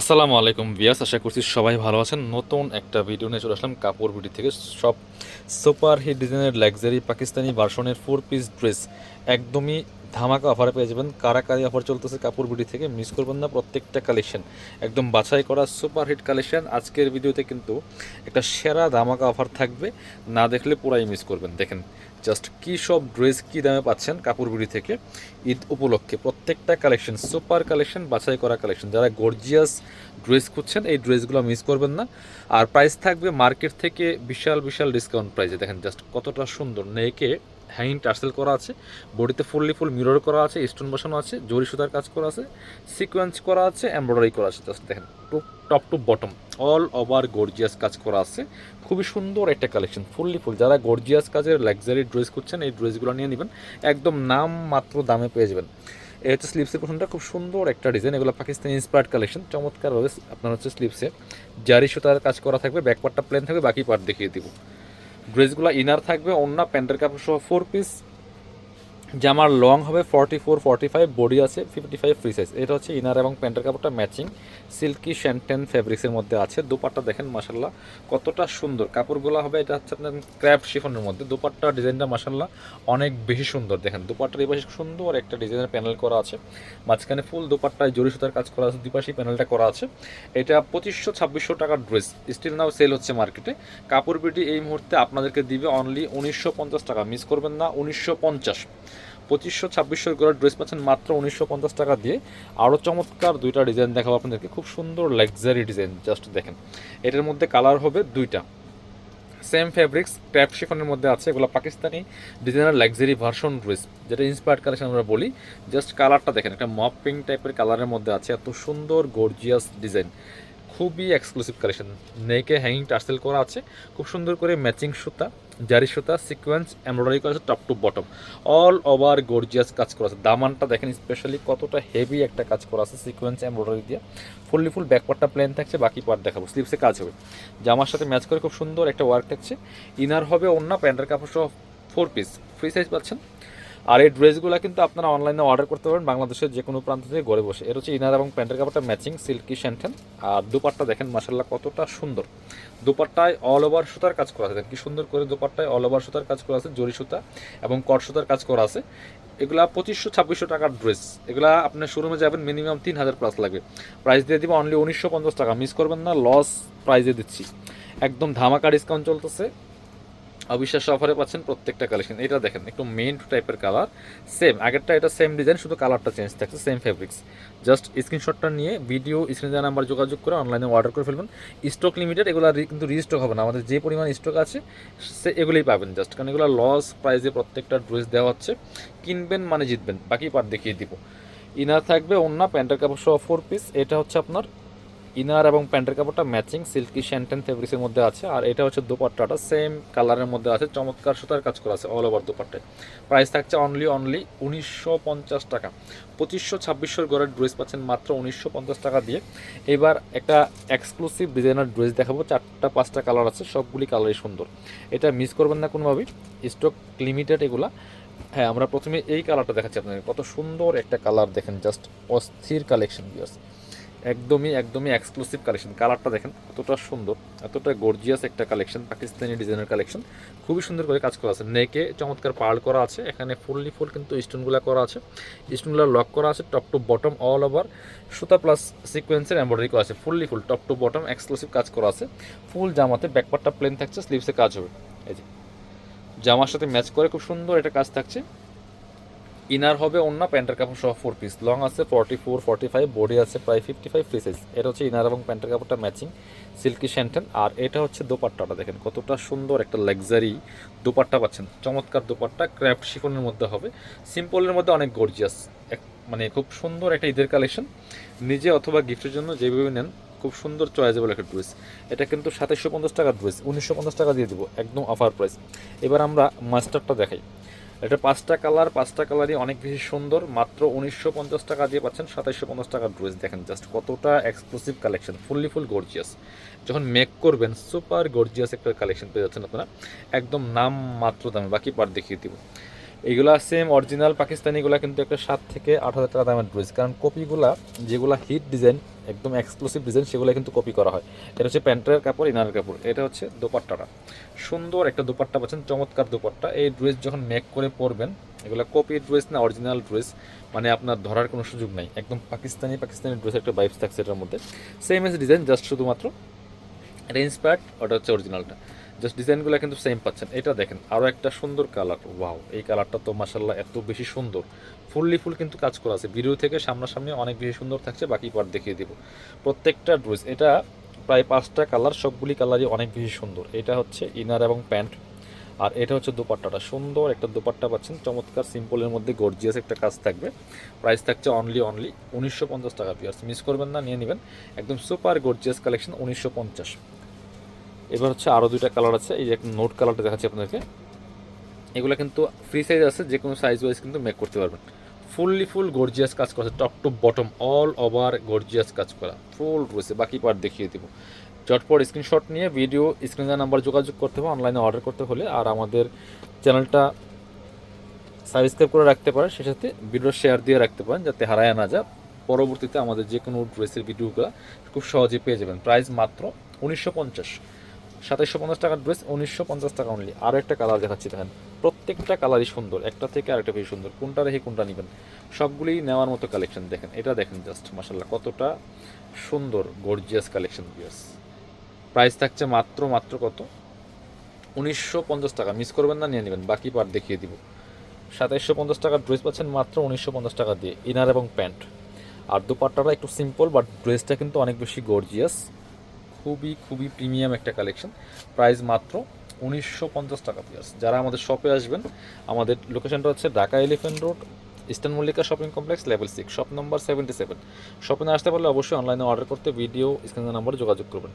আসসালামু আলাইকুম বিয়াস আশা করছি সবাই ভালো আছেন। নতুন একটা ভিডিও নিয়ে চলে আসলাম কাপড় বিডি থেকে। সব সুপার হিট ডিজাইনের লাক্সারি পাকিস্তানি ভার্সনের ফোর পিস ড্রেস একদমই ধামাকা অফারে পেয়ে যাবেন। কারাকারি অফার চলতেছে কাপড় বিডি থেকে মিস করবেন না প্রত্যেকটা কালেকশন একদম বাছাই করা সুপার হিট কালেকশন আজকের ভিডিওতে কিন্তু একটা সেরা ধামাকা অফার থাকবে। না দেখলে পুরাই মিস করবেন। দেখেন জাস্ট কী সব ড্রেস কী দামে পাচ্ছেন কাপড়গুলি থেকে? ঈদ উপলক্ষে প্রত্যেকটা কালেকশন, সুপার কালেকশন, বাছাই করা কালেকশন। যারা গর্জিয়াস ড্রেস খুঁজছেন, এই ড্রেসগুলো মিস করবেন না। আর প্রাইস থাকবে মার্কেট থেকে বিশাল বিশাল ডিসকাউন্ট প্রাইসে। দেখেন জাস্ট কতটা সুন্দর। নেকে হ্যাঙ্গিং টার্সেল করা আছে, বডিতে ফুললি ফুল মিরর করা আছে, স্টোন বসানো আছে, জরি সুতার কাজ করা আছে, সিকোয়েন্স করা আছে, এমব্রয়ডারি করা আছে, জাস্ট দেখেন, top to bottom, all over gorgeous কাজ করা আছে, খুবই সুন্দর একটা কালেকশন, ফুললি ফুল, যারা গর্জিয়াস কাজের লাক্সারি ড্রেস করছেন এই ড্রেসগুলো নিয়ে নেবেন, একদম নাম মাত্র দামে পেয়ে যাবেন। এই হচ্ছে স্লিপসের পোশনটা খুব সুন্দর একটা ডিজাইন এগুলো পাকিস্তানি ইন্সপায়ার্ড কালেকশন চমৎকারভাবে আপনার হচ্ছে স্লিপসে জারি সুতার কাজ করা থাকবে ব্যাক পার্টটা প্লেন থাকবে, বাকি পার্ট দেখিয়ে দিব। ড্রেসগুলো ইনার থাকবে অন্য প্যান্টের কাপড় সহ ফোর পিস জামার লং হবে forty four forty five body আছে ফিফটি ফাইভ ফ্রি সাইজ এটা হচ্ছে ইনার এবং প্যান্টের কাপড়টা ম্যাচিং সিল্কি শ্যান্টেন ফ্যাব্রিক্সের মধ্যে আছে। দুপাট্টা দেখেন মাসাল্লাহ কতটা সুন্দর। কাপড়গুলো হবে, এটা হচ্ছে আপনার ক্র্যাফট শিফনের মধ্যে। দুপাট্টা ডিজাইনটা মাসাল্লাহ অনেক বেশি সুন্দর। দেখেন দুপাট্টার এই পাশে সুন্দর একটা ডিজাইনের প্যানেল করা আছে। মাঝখানে ফুল দুপাট্টায় জরি সুতার কাজ করা আছে, দুপাশে প্যানেলটা করা আছে। এটা পঁচিশশো, ছাব্বিশশো টাকার ড্রেস স্টিল নাও সেল হচ্ছে মার্কেটে কাপড় বিটি এই মুহূর্তে আপনাদেরকে দিবে অনলি উনিশশো পঞ্চাশ টাকা। মিস করবেন না, উনিশশো পঞ্চাশ। পঁচিশশো ছাব্বিশশো করে ড্রেস পাচ্ছেন মাত্র উনিশশো পঞ্চাশ টাকা দিয়ে। আরও চমৎকার দুইটা ডিজাইন দেখাবো আপনাদেরকে, খুব সুন্দর লাক্সারি ডিজাইন জাস্ট দেখেন। এটার মধ্যে কালার হবে দুইটা। সেম ফ্যাব্রিক্স ট্র্যাপ শিফনের মধ্যে আছে, এগুলো Pakistani designer luxury version dress যেটা ইন্সপায়ার্ড কালেকশন আমরা বলি। জাস্ট কালারটা দেখেন, একটা মপ পিঙ্ক টাইপের কালারের মধ্যে আছে, এত সুন্দর গর্জিয়াস ডিজাইন খুবই এক্সক্লুসিভ কালেকশন নেকে হ্যাঙ্গিং টার্সেল করা আছে, খুব সুন্দর করে ম্যাচিং সুতা। জারি সুতা সিকোয়েন্স এমব্রয়ডারি করা আছে top to bottom all over gorgeous কাজ করা আছে। দামানটা দেখেন স্পেশালি কতটা হেভি একটা কাজ করা আছে সিকোয়েন্স এমব্রয়ডারি দিয়ে। ফুললি ফুল ব্যাক পার্টটা প্লেন থাকছে, বাকি পার্ট দেখাবো। স্লিপসে কাজ হবে। জামার সাথে ম্যাচ করে খুব সুন্দর একটা ওয়ার্ক থাকছে। ইনার হবে অন্য প্যান্টের কাপড় সহ ফোর পিস ফ্রি সাইজ পাচ্ছেন। আর এই ড্রেসগুলো কিন্তু আপনারা অনলাইনে অর্ডার করতে পারেন, বাংলাদেশের যে কোনো প্রান্ত থেকে ঘরে বসে। এর হচ্ছে ইনার এবং প্যান্টের কাপড়টা ম্যাচিং সিল্কি শ্যান্টেন আর দুপাট্টা দেখেন মাসাল্লাহ কতটা সুন্দর। দুপাট্টায় অল ওভার সুতার কাজ করা আছে। কি সুন্দর করে দুপাট্টায় অল ওভার সুতার কাজ করা আছে, জরি সুতা এবং কট সুতার কাজ করা আছে। এগুলা পঁচিশশো ছাব্বিশশো টাকার ড্রেস এগুলা আপনার শোরুমে যাবেন মিনিমাম তিন হাজার প্লাস লাগবে। প্রাইস দিয়ে দিব অনলি উনিশশো পঞ্চাশ টাকা। মিস করবেন না লস প্রাইজে দিচ্ছি। একদম ধামাকা ডিসকাউন্ট চলতেছে। অবিশ্বাস্য অফারে পাচ্ছেন প্রত্যেকটা কালেকশন এটা দেখেন, একটু মেন টাইপের কালার সেম আগেরটা এটা সেম ডিজাইন শুধু কালারটা চেঞ্জ থাকছে সেম ফেব্রিক্স জাস্ট স্ক্রিনশটটা নিয়ে ভিডিও স্ক্রিন নাম্বার যোগাযোগ করে অনলাইনে অর্ডার করে ফেলবেন। স্টক লিমিটেড এগুলো কিন্তু রিস্টক হবে না। আমাদের যে পরিমাণ স্টক আছে, সে এগুলোই পাবেন জাস্ট কারণ এগুলো লস প্রাইসে প্রত্যেকটা ড্রেস দেওয়া হচ্ছে। কিনবেন মানে জিতবেন, বাকি পার্ট দেখিয়ে দিব। ইনার থাকবে অন্য প্যান্টের কাপড় সহ ফোর পিস এটা হচ্ছে আপনার ইনার এবং প্যান্টের কাপড়টা ম্যাচিং, সিল্কি শ্যান্টেন ফেব্রিক্সের মধ্যে আছে। আর এটা হচ্ছে দুপাট্টাটা সেম কালারের মধ্যে আছে, চমৎকার সুতার কাজ করা আছে অল ওভার দুপাট্টায়। প্রাইস থাকছে অনলি অনলি উনিশশো পঞ্চাশ টাকা। পঁচিশশো ছাব্বিশশোর গড়ের ড্রেস পাচ্ছেন মাত্র উনিশশো পঞ্চাশ টাকা দিয়ে। এবার একটা এক্সক্লুসিভ ডিজাইনার ড্রেস দেখাবো, চারটা, পাঁচটা কালার আছে, সবগুলি কালারই সুন্দর। এটা মিস করবেন না কোনোভাবেই স্টক লিমিটেড এগুলা। হ্যাঁ আমরা প্রথমে এই কালারটা দেখাচ্ছি আপনাদের। কত সুন্দর একটা কালার দেখেন জাস্ট অস্থির কালেকশন বিয়ার্স একদমই একদমই এক্সক্লুসিভ কালেকশন কালারটা দেখেন, এতটা সুন্দর, এতটা গর্জিয়াস একটা কালেকশন পাকিস্তানি ডিজাইনের কালেকশন খুবই সুন্দর করে কাজ করা আছে। নেকে চমৎকার পার্ল করা আছে, এখানে ফুললি ফুল কিন্তু স্টোনগুলো করা আছে। স্টোনগুলো লক করা আছে top to bottom all over সুতা প্লাস সিকোয়েন্সের এমব্রয়ডারি করা আছে fully full top to bottom exclusive কাজ করা আছে। ফুল জামাতে ব্যাকপার্টটা প্লেন থাকছে স্লিভসে কাজ হবে। এই যে, জামার সাথে ম্যাচ করে খুব সুন্দর একটা কাজ থাকছে। ইনার হবে অন্য প্যান্টের কাপড় সহ ফোর পিস লং আছে forty four forty five body আছে প্রায় ফিফটি ফাইভ ফ্রি সাইজ এটা হচ্ছে ইনার এবং প্যান্টের কাপড়টা ম্যাচিং সিল্কি শ্যান্টেন আর এটা হচ্ছে দোপাট্টাটা দেখেন, কতটা সুন্দর একটা লাক্সারি দোপাট্টা পাচ্ছেন। চমৎকার দোপাট্টা ক্র্যাফট শিফনের মধ্যে হবে। সিম্পলের মধ্যে অনেক গর্জিয়াস এক মানে খুব সুন্দর একটা ঈদের কালেকশন নিজে অথবা গিফটের জন্য যেভাবে নেন, খুব সুন্দর চয়েজেবল একটা ড্রেস এটা কিন্তু সাতাশশো পঞ্চাশ টাকার ড্রেস উনিশশো পঞ্চাশ টাকা দিয়ে দেবো, একদম অফার প্রাইস এবার আমরা মাস্টারটা দেখাই। এটা পাঁচটা কালার, পাঁচটা কালারই অনেক বেশি সুন্দর। মাত্র উনিশশো পঞ্চাশ টাকা দিয়ে পাচ্ছেন, সাতাইশশো পঞ্চাশ টাকার ড্রেস। দেখেন জাস্ট কতটা exclusive collection fully full gorgeous যখন মেক করবেন সুপার গর্জিয়াস একটা কালেকশন পেয়ে যাচ্ছেন আপনারা। একদম নাম মাত্র দামে, বাকি পার দেখিয়ে দিব। এগুলা সেম অরিজিনাল পাকিস্তানিগুলা কিন্তু একটা সাত থেকে আট হাজার টাকা দামের ড্রেস কারণ কপিগুলা, যেগুলা হিট ডিজাইন একদম এক্সক্লুসিভ ডিজাইন সেগুলো কিন্তু কপি করা হয়। এটা হচ্ছে প্যান্টের কাপড়, ইনারের কাপড়। এটা হচ্ছে দোপাট্টাটা। সুন্দর একটা দোপাট্টা পাচ্ছেন, চমৎকার দোপাট্টা। এই ড্রেস যখন মেক করে পরবেন, এগুলো কপি ড্রেস না অরিজিনাল ড্রেস মানে আপনার ধরার কোনো সুযোগ নাই। একদম পাকিস্তানি পাকিস্তানি ড্রেস একটা বাইপস থাকছে এটার মধ্যে। সেম এস ডিজাইন জাস্ট শুধুমাত্র এটা ইন্সপায়ার্ড ওটা হচ্ছে অরিজিনালটা জাস্ট ডিজাইনগুলো কিন্তু সেম পাচ্ছেন। এটা দেখেন আরও একটা সুন্দর কালার ওয়াও এই কালারটা তো মাসাল্লাহ এত বেশি সুন্দর। ফুললি ফুল কিন্তু কাজ করা আছে। ভিডিও থেকে সামনাসামনি অনেক বেশি সুন্দর থাকছে, বাকি পার্ট দেখিয়ে দেবো। প্রত্যেকটা ড্রেস এটা প্রায় পাঁচটা কালার সবগুলি কালারই অনেক বেশি সুন্দর। এটা হচ্ছে ইনার এবং প্যান্ট আর এটা হচ্ছে দোপাট্টাটা। সুন্দর একটা দোপাট্টা পাচ্ছেন। চমৎকার সিম্পলের মধ্যে গর্জিয়াস একটা কাজ থাকবে। প্রাইস থাকছে অনলি অনলি উনিশশো পঞ্চাশ টাকা পিয়ার্স মিস করবেন না, নিয়ে নেবেন। একদম সুপার গর্জিয়াস কালেকশন উনিশশো পঞ্চাশ। এবার হচ্ছে আরও দুইটা কালার আছে, এই যে নোট কালারটা দেখাচ্ছি আপনাদেরকে। এগুলো কিন্তু ফ্রি সাইজ আছে, যে কোনো সাইজ ওয়াইজ কিন্তু মেক করতে পারবেন। ফুললি ফুল গর্জিয়াস কাজ করা top to bottom all over gorgeous কাজ করা। ফুল রয়েছে বাকি পার্ট দেখিয়ে দেবো। চটপট স্ক্রিনশট নিয়ে ভিডিও স্ক্রিনের নাম্বার যোগাযোগ করতে হবে অনলাইনে অর্ডার করতে হলে। আর আমাদের চ্যানেলটা সাবস্ক্রাইব করে রাখতে পারেন সে সাথে ভিডিও শেয়ার দিয়ে রাখতে পারেন, যাতে হারায় না যায়। পরবর্তীতে আমাদের যে কোনো ড্রেসের ভিডিওগুলো খুব সহজে পেয়ে যাবেন। প্রাইস মাত্র উনিশশো পঞ্চাশ। সাতাইশশো পঞ্চাশ টাকার ড্রেস উনিশশো পঞ্চাশ টাকা অনলি আরও একটা কালার দেখাচ্ছি, দেখেন। প্রত্যেকটা কালারই সুন্দর, একটা থেকে আরেকটা বেশি সুন্দর। কোনটা রেখে কোনটা নেবেন। সবগুলোই নেওয়ার মতো কালেকশন দেখেন। এটা দেখেন জাস্ট মাসাল্লাহ কতটা সুন্দর গর্জিয়াস কালেকশন বিয়ার্স প্রাইস থাকছে মাত্র মাত্র কত? উনিশশো পঞ্চাশ টাকা। মিস করবেন না, নিয়ে নেবেন। বাকি পার্ট দেখিয়ে দিব। সাতাইশশো পঞ্চাশ টাকার ড্রেস পাচ্ছেন মাত্র উনিশশো পঞ্চাশ টাকা দিয়ে ইনার এবং প্যান্ট আর দুপাট্টাটা একটু সিম্পল বাট ড্রেসটা কিন্তু অনেক বেশি গর্জিয়াস খুবই খুবই প্রিমিয়াম একটা কালেকশন। প্রাইস মাত্র উনিশশো পঞ্চাশ টাকা পিয়ার্স যারা আমাদের শপে আসবেন, আমাদের লোকেশনটা হচ্ছে Dhaka elephant road eastern Mallika shopping complex level six shop number seventy seven shopping আসতে পারলে অবশ্যই অনলাইনে অর্ডার করতে ভিডিও স্ক্রিনের নম্বরে যোগাযোগ করবেন।